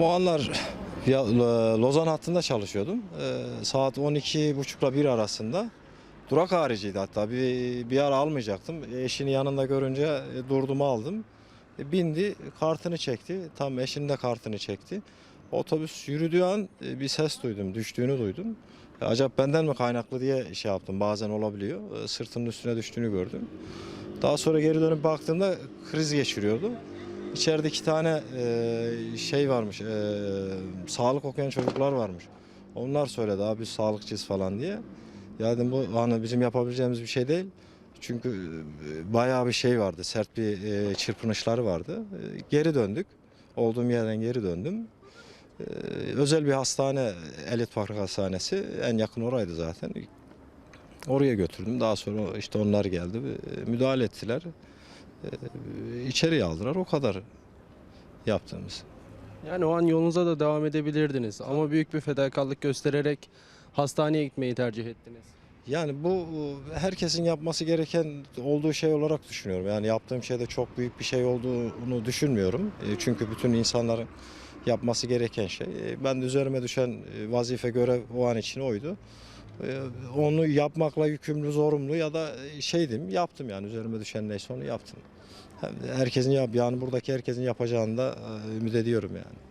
O anlar ya, Lo- Lozan hattında çalışıyordum. Ee, saat 12.30 ile 1 arasında. Durak hariciydi hatta. Bir, bir ara almayacaktım. Eşini yanında görünce e, durdum aldım. E, bindi, kartını çekti. Tam eşinin de kartını çekti. Otobüs yürüdüğü an e, bir ses duydum, düştüğünü duydum. E, acaba benden mi kaynaklı diye şey yaptım. Bazen olabiliyor. E, sırtının üstüne düştüğünü gördüm. Daha sonra geri dönüp baktığımda kriz geçiriyordu. İçeride iki tane e, şey varmış, e, sağlık okuyan çocuklar varmış. Onlar söyledi abi sağlıkçıyız falan diye. Ya dedim bu hani bizim yapabileceğimiz bir şey değil. Çünkü e, bayağı bir şey vardı, sert bir e, çırpınışları vardı. E, geri döndük. Olduğum yerden geri döndüm. E, özel bir hastane, Elit Park Hastanesi en yakın oraydı zaten. Oraya götürdüm. Daha sonra işte onlar geldi, e, müdahale ettiler. E, içeriye aldılar. O kadar yaptığımız. Yani o an yolunuza da devam edebilirdiniz ama büyük bir fedakarlık göstererek hastaneye gitmeyi tercih ettiniz. Yani bu herkesin yapması gereken olduğu şey olarak düşünüyorum. Yani yaptığım şeyde çok büyük bir şey olduğunu düşünmüyorum. E, Çünkü bütün insanların yapması gereken şey. E, Ben de üzerime düşen e, vazife görev o an için oydu. E, Onu yapmakla yükümlü, zorunlu ya da şeydim, yaptım yani üzerime düşen neyse onu yaptım. Herkesin yap, yani buradaki herkesin yapacağını da e, ümit ediyorum yani.